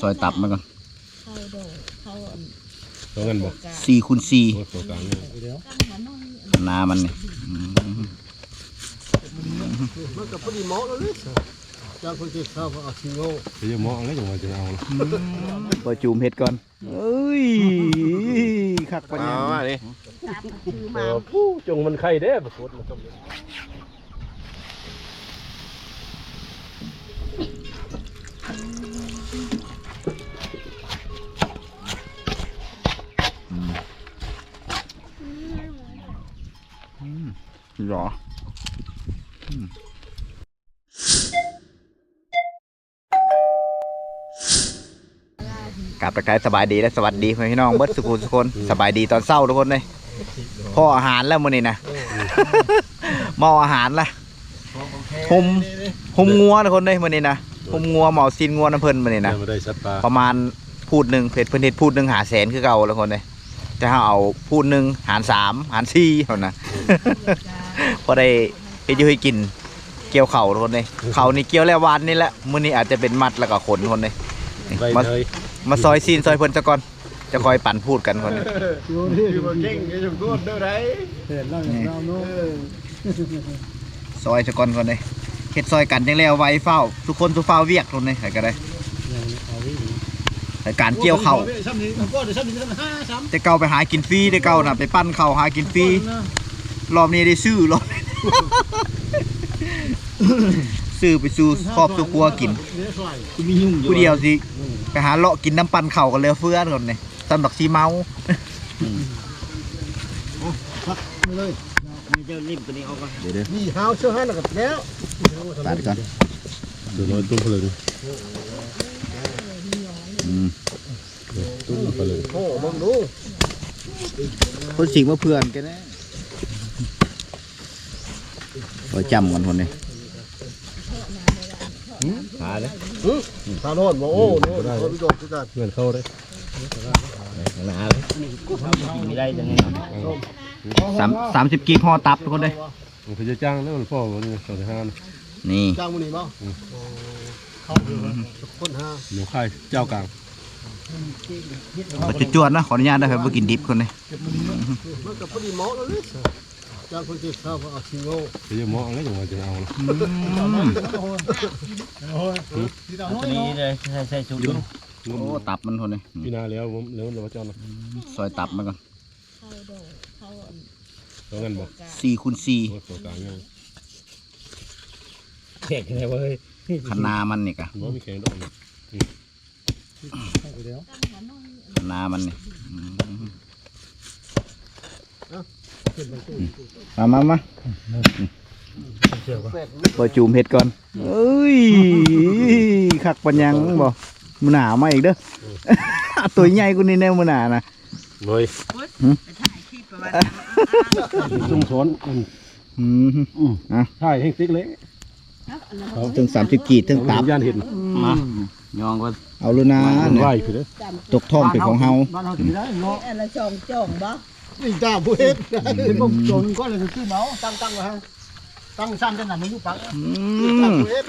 ซอยตับมันก่อนเข้าโดดเข้าอันตัวเงินบอกสี่คูณสี่ตัวตัวกลางเนี่ยตั้งหัวน้อยหนามันนี่อืมมันก็พอดีเหมาะแล้วเลยจางคนที่เข้าก็เอาชิโง่จะจะมองอะไรจังหวะจะเอาละบอจูมเห็ดก่อนเอ้ยคักปัญญา ดิจับคือเอมาอผู้จงมันไข่เด้ปรากฏมันต้อง หรออืมกลับตะไคร้สบายดีและสวัสดีพี่น้องเบิร์ดสุขุมสุคนสบายดีตอนเศร้าทุกคนเลยพ่ออาหารแล้วมื้อนี้นะเมาอาหารละหุมหุมงัวทุกคนเลยมื้อนี้นะหุมงัวเหมาซีนงัวน้ำเพิ่นมื้อนี้นะไม่ได้สัตว์ป่าประมาณพูดหนึ่งเพจเพิ่นเฮ็ดพูดหนึ่งหาแสนคือเก่าแล้วคนเลย แต่ถ้าเอาพูดหนึ่งหารสามหารสี่เท่านั้น พอได้เฮ็ดอยู่ให้กิน เกี่ยวเข่าทุกคนเลยเข่านี่เกี่ยวแล้ววานนี่แหละมื้อนี้อาจจะเป็นมัดแล้วก็ขนคนเลยใบมาเนยมาซอยซีนซอยเพิ่นซะก่อนจะคอยปั่นพูดกันคนนี้อยู่นี่อยู่บ่เก่งก็จะพูดเด้อไรเห็นแล้วอย่างเราเนาะซอยซะก่อนคนเลยเฮ็ดซอยกันจังแล้วไว้เฝ้า ทุกคนทุกเฝ้าเวียกคนเลยใครก็ได้แต่ การเกี่ยวเข่าซ้ำนี้ก็เดี๋ยวซ้ำนี้ซ้ำห้าซ้ำแต่เก่าไปหากินฟรีแต่เก่าน่ะไปปั้นเข่าหากินฟรีรอบนี้ได้ซื้อรอบซื้อไปสู่ครอบสู่ครัวกินเดี๋ยวใส่มียุ่งผู้เดียวสิไปหาเลาะกินน้ำปั่นเข่ากันเลยเฟื่อนก่อนนี่ตำดอกซีเมาไม่เลยเดี๋ยวเดี๋ยวนี่หาวเชื่อให้แล้วก็แล้วตัดก่อนตัวน้อยตุ้มเพลิง ตุ้มเลิงโอ้มึงดูคนสิงมาเพื่อนกันนะไว้จำกันคนนี้ขาเลยทานโทษบ่โอ้โน่นโดนโดนทุกการเงินเข้าเลยหนาเลยไม่ได้ยังไงสามสามสิบกีห่อตับทุกคนเลยผมจะจ้างแล้วพ่อมันนี้สองสิบห้านี่จ้างมื้อนี้บ้าเด้อคน ห้าหนูค่ายเจ้ากลางมาจุดจวนๆนะขออนุญาตได้ครับไปกินดิบคนนี้มันก็พอดีเหมาะแล้วเลยจางคนที่เข้าก็เอาชิโง่จะจะมองอะไรจังหวะจะเอาละตัวนี้เลยใส่ใส่ชุดยุ่งโอ้ตับมันคนนี้พี่นาแล้วผมแล้วเราเจ้านะซอยตับมันก่อนเข้าโดดเข้าอันตัวเงินบอกสี่คูณสี่ตัวตัวกลางเนี่ยแข็งเลยเว้ย ขนามันนี่กะบ่มีแข็งดอกตั้งหัวน้อยขนามันนี่อืมมามามาบอจูมเห็ดก่อนเอ้ยคักปัญญังบ่มือหนามาอีกเด้อตัวใหญ่กูนี่แน่มือหนานะเลยถ่ายคลิปประมาณจุ่มช้อนอืมใช่แห้งติ๊กเล็ก ถึงสามสิบกีดถึงตับย่านเห็นมายองก็เอาเลยนะไหวคือเด้อตกท่องเป็นของเฮาบ้านเฮาสิได้เนาะอันละจองจ่องบ่นี่จ้าผู้เฮ็ดเห็นบ่โจนก็เลยซื้อเมาตั้งตั้งไว้ให้ตั้งซ้ำจังนั้นมันอยู่ปักอืจ้ามผู้เฮ็ด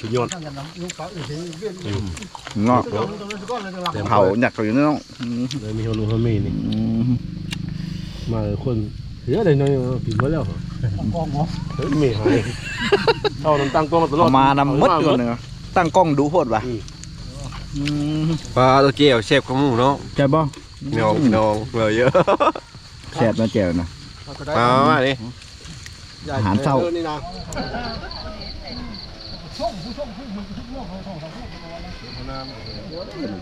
ชุดยอดตั้งจังนั้นอยู่ปักอีกทีเวียนงอกตรงนั้นตรงนั้นก็เลยจะหลังเผาอยากเขาอยู่เนาะอืมเลยมีฮารุฮามีนี่อืมมาคนเยอะเลยน้อยกินมาแล้วกองเนาะเฮ้ยไม่หาย เอาน้ำตั้งกล้องมาตลอเอาดมานำมดก่อนเนาะตั้งกล้องดูโพดว่ะอืมอืมปลาตัวเจียวเชฟของหมูเนาะใช่บ่พี่น้องพี่น้องเลยเยอะแซ่บนะแจ่วนะมามาดิอาหารเช้านี่นะ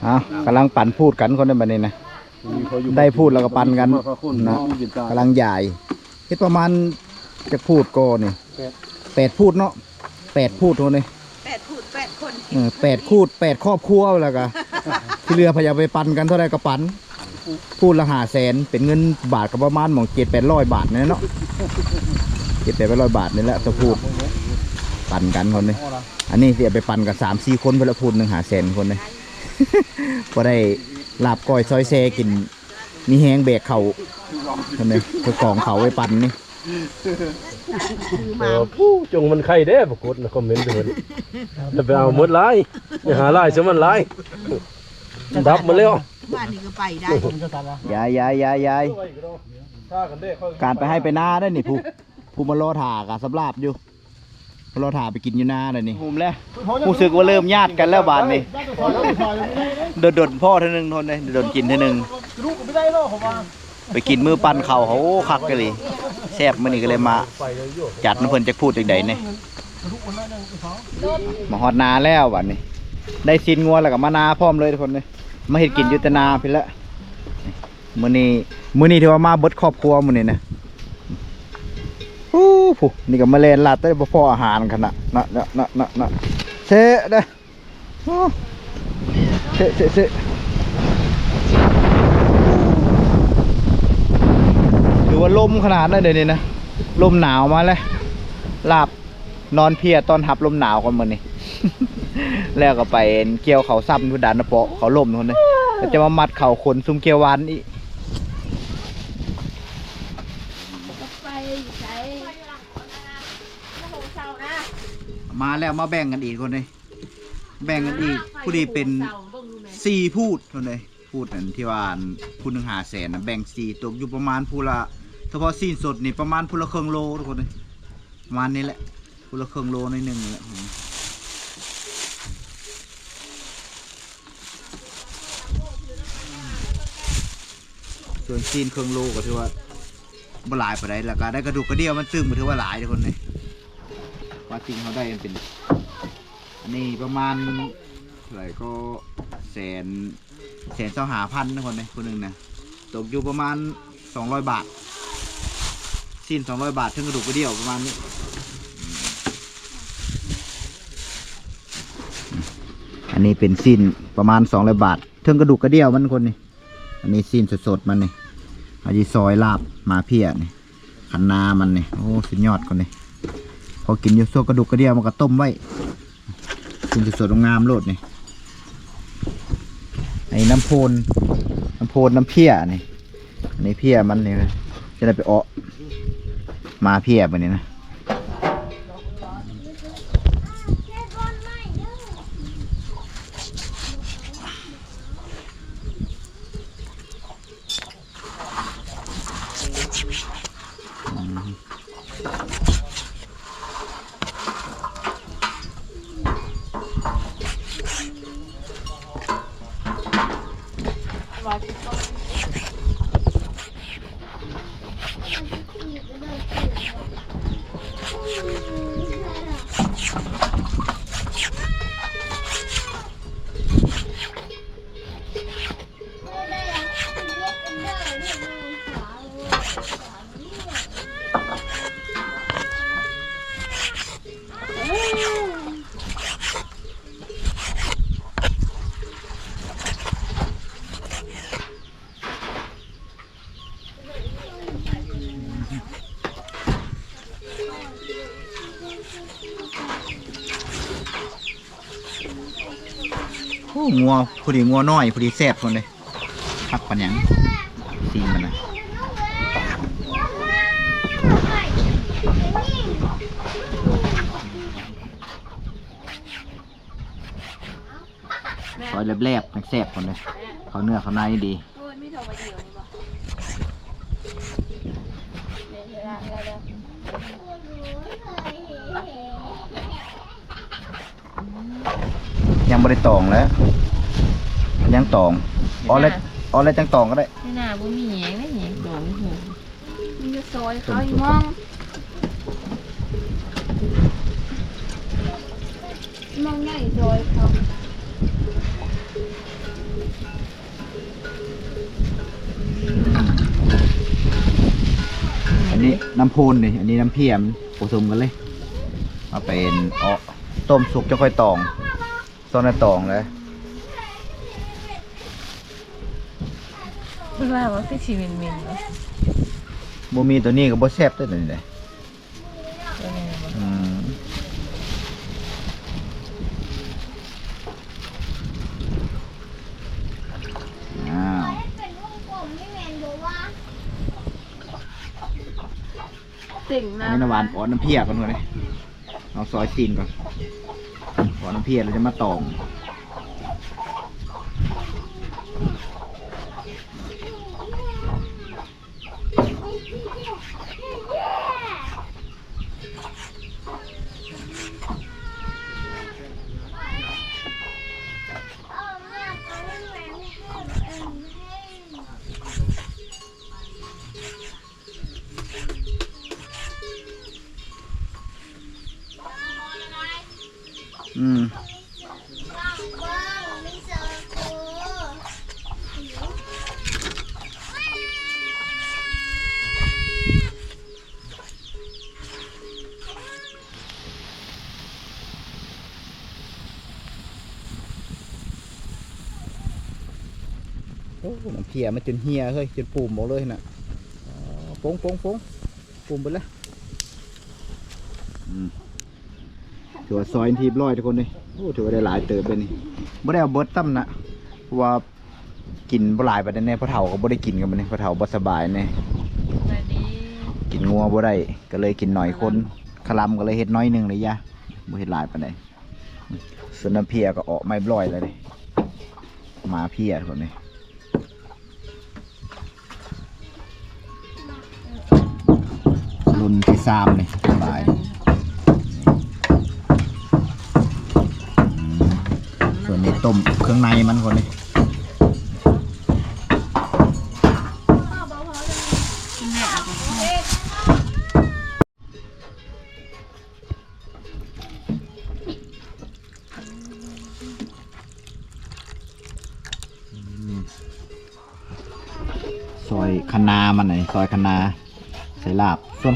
อะกำลังปั่นพูดกันคนในบัดนี้นะได้พูดแล้วก็ปั่นกันนะกำลังใหญ่เฮ็ดประมาณจะพูดก็นี่แปดพูดเนาะ แปดพูดคนนี้แปดพูดแปดคนเออแปดพูดแปดครอบครัวแล้วก็ที่เรือพยายามไปปั่นกันเท่าไรก็ปั่นพูดละหาแสนเป็นเงินบาทก็ประมาณหมองเจ็ดแปดร้อยบาทนี่เนาะเจ็ดแปดร้อยบาทนี่แหละจะพูดปั่นกันคนนี้อันนี้เสียไปปั่นกับสามสี่คนเพื่อพูดหนึ่งหาแสนคนเลยพอได้ลาบก้อยซอยแซกินมีแห้งแบกเขาคนนี้คือกองเขาไว้ปั่นนี่ คือเอมาอผู้จงมันไข่เด้ปรากฏนะคอมเมนต์เพิ่นจะไปเอาหมดหลายอย่าหาหลายซะมันหลายดับมาแล้วบ้านนี้ก็ไปได้ผมจะตัดละยายยายยายยายถ้ากันเด้ค่อยการไปให้ไปนาได้นี่ผู้ผู้มารอถ่ากับสำลาบอยู่มารอถ่าไปกินอยู่นาเลยนี่หุมแล้วรู้สึกว่าเริ่มญาติกันแล้วบาดนี่ญาติตัวแล้วชายไม่ได้เลยโดนโดนพ่อเท่านึงทนเลยโดนกินเท่านึงลูกก็ไม่ได้หรอกผมว่า ไปกินมือปั้นเขาเขาคักกันเลยแซ่บมื้อนี้ก็เลยมา จัดน้ำเพิ่นจะพูดจังใดนี่ลูกคนนั้นยังเขามาฮอดนาแล้วบัดนี้ ได้ซินงัวแล้วก็มานาพร้อมเลยทุกคนเลยมาเฮ็ดกินยู่แต่นาพี่ละมือนี้มือนี้ถือว่ามาเบิดครอบครัวมือนี้นะผู้นี่ก็มาเลนลาดแต่บ่พออาหารขนาดนะนะนะนะนะเซะเด้อเซะเซะเซะถือ ว่าลมขนาดนั้นเดี๋ยวนี้นะลมหนาวมาแล้วลาบนอนเพียตอนหับลมหนาวกันมื้อนี้แล้วก็ไปเกี่ยวเขาซ้ำทุดานนะเปาะเขาลมทุกคนเลยจะมามัดเขาขนซุ่มเกียววานอีกมาแล้วมาแบ่งกันอีกคนเลยแบ่งกันอีกผู้ดีเป็นสี่พูดคนเลยพูดนั่นที่ว่าพูดหนึ่งหาแสนนะแบ่งสี่ตกอยู่ประมาณพูละ เฉพาะสิ้นสดนี่ประมาณพูละครึ่งโลทุกคนเลยประมาณนี้แหละพูละครึ่งโลในหนึ่งนี่แหละส่วนซีนเครื่องโลก็ถือว่าบหลายไปได้แล้วก็ได้กระดูกกระเดี่ยวมันตึงก็ถือว่าหลายทุกคนเลยว่าจริงเขาได้มันเป็นอันนี้ประมาณเท่าไหร่ก็แสนแสนเสาหาพันนะคนนะคนหนึ่งนะตกอยู่ประมาณสองร้อยบาท สิ้นสองร้อยบาทถึงกระดูกกระเดี่ยวประมาณนี้อันนี้เป็นสิ้นประมาณสองร้อยบาทถึงกระดูกกระเดี่ยวมันคนนี่อันนี้สิ้นสดๆมันนี่อาจีซอยลาบมาเพียนี่ขันนามันนี่โอ้สุดยอดคนนี่พอกินอยู่ส่วนกระดูกกระเดี่ยวมันก็ต้มไว้กินสดๆงามโลดนี่ไอ้น้ำโพนน้ำโพนน้ำเพี้ยนี่อันนี้เพี้ยมันนี่จะได้ไปเอาะ มาเพียบวันนี้นะโอ้ งัวพอดีงัวน้อยพอดีแซ่บคนเลยพักปันยังซีมันนะซอยแลบๆแซ่บคนเลยเขาเนื้อเขาในดียังบริตองแล้ว ยังตองอ๋อแล้วอ๋อแล้วจังตองก็ได้ไม่น่าบ่มีแหงไม่แหงโดนหูมันจะซอยเขาอีมองมองใหญ่ซอยเขาอันนี้น้ำพูนนี่อันนี้น้ำเพียมผสมกันเลยมาเป็นอ๋อต้มสุกจะค่อยตองตอนนั้นตองเลย คิดว่าว่าคือชีวิตมินเนาะบ่มีตัวนี้ก็บ่แซ่บได้อตัวนี้เลยตัวนี้บ่อืมอ้าวติ่งอันนี้น้ำหวานอ่อนน้ำเพียก่อนก่อนเลยเอาซอยซีนก่อนอ่อนน้ำเพียเราจะมาตอง โอ้น้ำเพียมันจนเฮียเฮ้ยจนปุ่มบอกเลยน่ะโป้งโป้งโป้งปุ่มไปแล้วถือว่าซอยทีบร้อยทุกคนเลยโอ้ถือว่าได้หลายเติบเลยนี่บ่ได้เอาเบิดตั้มนะว่ากินบ่หลายไปแน่ๆเพราะเฒ่าก็บ่ได้กินกันมันนี่เพราะเฒ่าบ่สบายแน่สวัสดีกินงัวบ่ได้ก็เลยกินหน่อยคนคลำก็เลยเฮ็ดน้อยหนึ่งเลยยะบ่เฮ็ดหลายไปานส่วนน้ำเพียก็ออกไม่ร้อยแล้วนี่มาเพียทุกคนนี่ ซามนี่หลายส่วนนี้ต้มเครื่องในมันคนนี้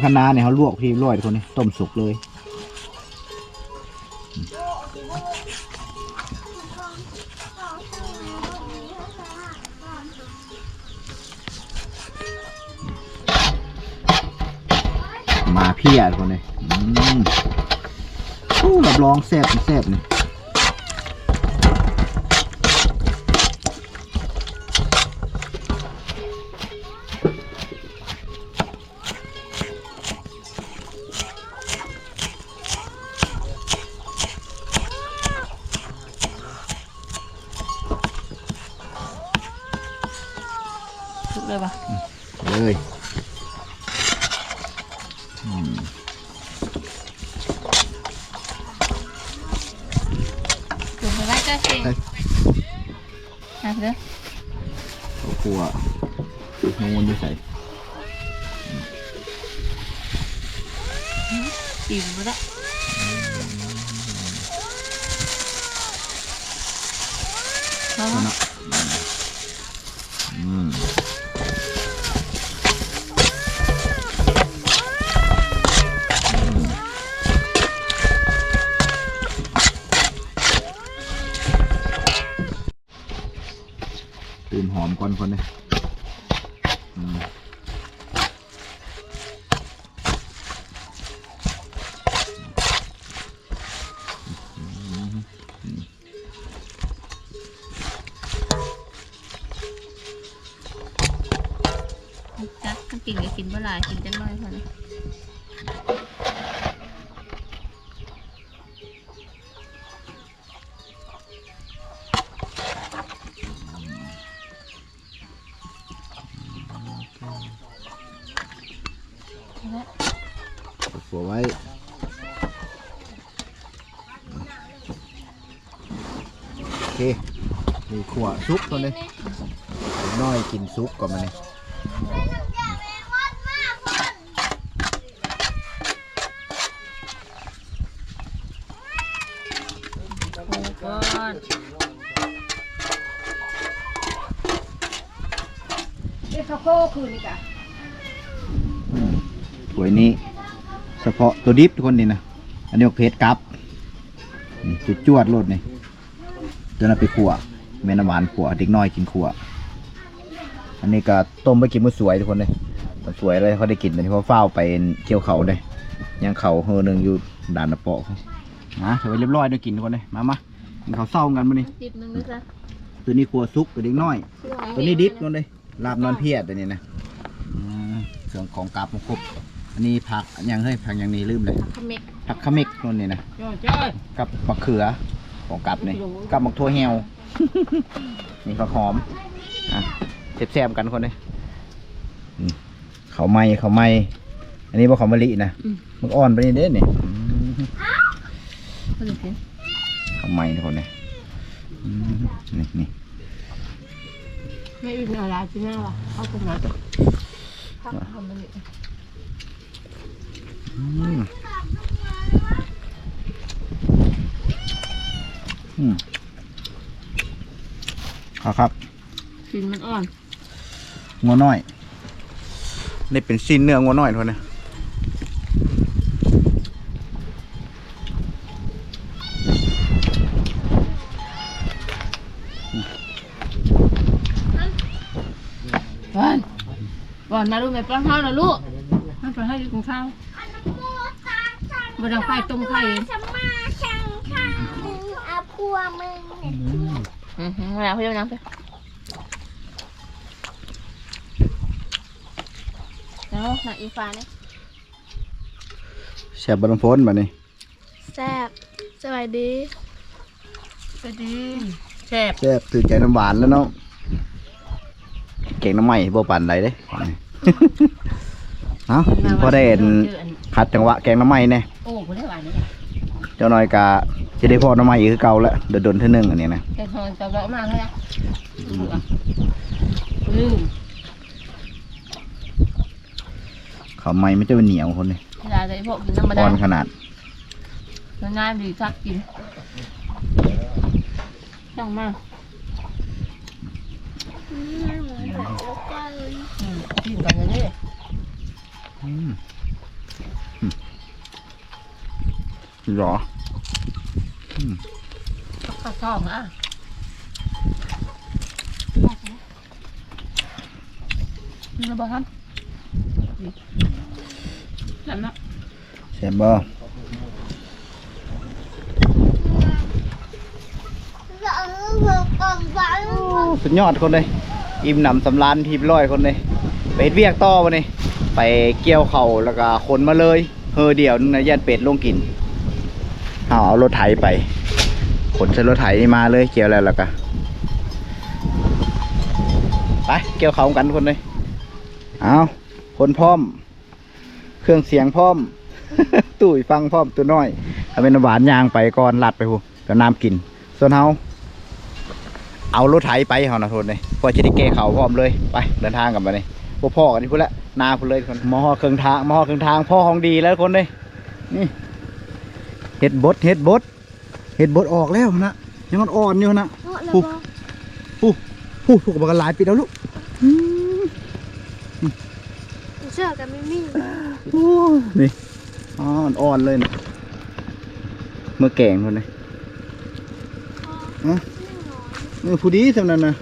คะนาเนี่ยเขาลวกพี่ลอยคนนี้ต้มสุกเลยมาเพียคนนี้อืมโอ้รับรองแซ่บแซ่บนี่ อิ่มไปแล้วเนาะอืมตื่นหอมก่อนคนเลย หัวไว้โอเคมีขวซุปตัวนี้น้อยกินซุปก่อนมาเนี่ยโอ้ก้อนเด็กเขาโคคืนนี่กะ วยนี้ เฉพาะตัวดิบทุกคนนี่นะอันนี้เพชรกับนี่จุดจวดๆโลดนี่จนเอาไปขั่วแม่น้ำหวานขั่วเด็กน้อยกินขั่วอันนี้ก็ต้มไปกินมื้อสวยทุกคนเลยตอนสวยเลยเขาได้กินแต่ที่เขาเฝ้าไปเกี่ยวเขาเลยยังเขาเฮอหนึ่งอยู่ด่านตะเปาะเขานะถือว่าเรียบร้อยได้กินทุกคนเลยมามากินข้าวเศร้ากันมานี่จิบหนึงด้วยจ้ะตัวนี้ครัวซุปตัวเด็กน้อย ตัวนี้ดิบนู่นเลยลาบนอนเพียตัวนี้นะอืมเครื่องของกราบมันครบ อันนี้ผักอันยังเฮ้ยผักอย่างนี้ลืมเลย ขมิกผักขมิกนู่นนี่นะจ้อยจ้อยกับมะเขือของกับนี่กับมะทั่วเหี่ยว นี่ผักหอมอะแซ่บๆกันคนนี้อืมเขาวไหม้เขาวไหม้อันนี้บ่เขาวมะลินะมันอ่อนไปนี่เด้นี่อืมก็เลยกินเขาวไหม้นี่คนนี้อืมนี่นี่ไม่อื่นอะไรที่น่าว่ะเอาตรงนั้นผักห อมมะลิอืมอืมเอาครับกินมันอ่อนงัวน้อยนี่เป็นสิ้นเนื้องัวน้อยทุกคนนะบอลบอลมาลูกแม่ป้อนข้าวนะลูกให้ไปให้กินข้าว บนเอาไข่ต้มไข่ฉันมาช่างข้างมึงเอาพวงมึงเนี่ยอือหือแล้วพี่เอาน้ำไปแล้วหนักอีฟ้าเนี่ยแซ่บบนพ้นมานี่แซ่บสวัสดีสวัสดีแซ่บแซ่บตื่นใจน้ำหวานแล้วเนาะเก่งน้ำใหม่บ่ปั่นไรเด้ เนาะพอได้เห็นขัดจังหวะแกงน้ำใหม่เนี่ยโอ้บ่ได้หวานนี่เจ้าน้อยกาจะได้พอน้ำใหม่อีกคือเก่าแล้วเดินดนๆเท่านึงอันนี้นะแกงหอนจะเลาะมากเลยอะอืมเขาวใหม่ไม่จะเป็นเหนียวคนนี้เวลาได้พวกกินน้ำมาอ่ได้อนขนาดนานๆดีทักกินจังมากอืมเหมือนแบบแล้วก็อืมกินกันเลยอืมอืม หรอข้าวซองอะนี่เราบอกครับจำนะแซ่บบ่เราเวิร์กก่อนวันสุดยอดคนเลย อิ่มหนำสำรานทีบร้อยคนเลยไปเฮ็ดเวียกต่อวันนี้ ไปเกี่ยวเขาแล้วก็ขนมาเลยเฮอเดียวนึงนะยันเป็ดลงกินเอาเอารถไถไปขนใส่รถไถนี่มาเลยเกี่ยวแล้วแล้วก็ไปเกี่ยวเขากันคนเลยเอาคนพร้อม เครื่องเสียงพร้อมตุ้ยฟังพร้อมตัวน้อยเอาเป็นหวานยางไปก่อนลัดไปหูก็น้ำกิน ส่วนเฮาเอารถไถไปเขานะทุนเลยพอจะได้แก้เขาพร้อมเลยไปเดินทางกลับมาเลย พวกพ่อกันนี่พูดละนาพูดเลยคนมอเครื่องทางมอเครื่องทางพ่อของดีแล้วคนเลยนี่เห็ดบดเห็ดบดเห็ดบดออกแล้วนะยังมันอ่อนอยู่นะเพราะเราปุ๊บบอกปุ๊บปุ๊บถูกบักหลายปีแล้วลูกอืมเชื่อกันไม่มีโอ้นี่อ่อนอ่อนเลยนะเมื่อแกงคนเลยอะเออผู้ดีสำนั้นนะ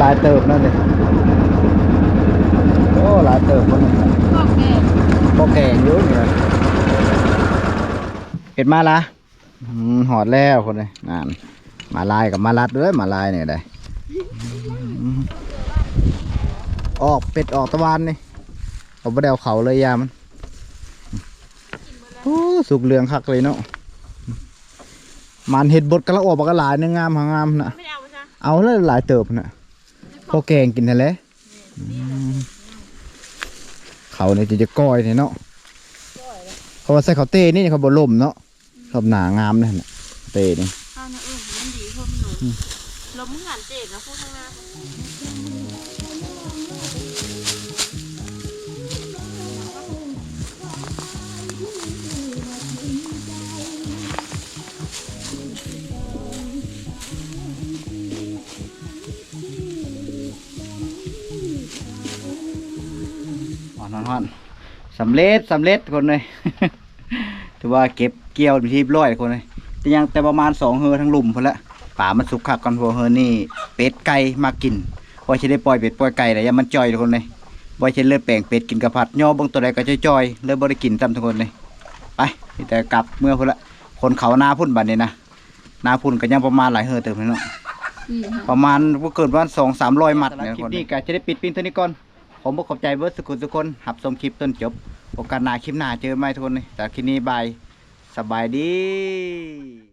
หลายเติบนั่นเลยโอ้หลายเติบคนนี้ก็แก่พอแก่งเยอะนี่นะเห็ดมาละอืมหอดแล้วคนนี้นั่นมาลายกับมาลัดด้วยมาลายเนี่ยได้อืมออกเป็ดออกตะวันนี่เอาไปเดวเขาเลยยามันโอ้สุกเหลืองคักเลยเนาะมันเห็ดบดกระโอบกระหลายเนื้องามหางามนะไม่เอาใช่เอาเลยหลายเติบนะ พอแกงกินทะเลเขาเนี่ยจะจะก้อยเนี่ยเนาะเขาว่าใส่เขาวเต้นี่เขาบล่มเนาะเขาหนางามเนี่ยน่ะเต้นี่ข้าวนะเออมันดีเพิ่มหนูลมเหมือนเจ็บนะพูดข้างหน้ อ่อนฮอนๆสำเร็จสำเร็จคนเลย ถือว่าเก็บเกี่ยวเป็นที่ร้อยคนเลยแต่ยังแต่ประมาณสองเฮอทั้งหลุมพอละป่ามันสุกคักก่อนพวกเฮอนี่เป็ดไก่มากินพอจะได้ปล่อยเป็ดปล่อยไก่แต่ยังมันจ่อยทุกคนเลยว่าจะเลือแปลงเป็ดกินกระพัดย่อบางตัวใดก็จะจ่อยๆเลยบ่ได้กินตามทุกคนเลยไปมีแต่กลับเมื่อพุ่นละคนเขานาพุ่นบัดนี้นะหนาพุ่นก็ยังประมาณหลายเฮือเติมเลยเนาะอืมค่ะประมาณบ่เกินวันสองสามร้อยมัดนะคลิปนี้ก็จะได้ปิดปินเท่านี้ก่อน ผมบอกขอบใจเบิร์ดสุขุมทุกคนหับชมคลิปต้นจบ โอกาสหน้าคลิปหน้าเจอไหมทุกคนแต่คลิปนี้บาย สบายดี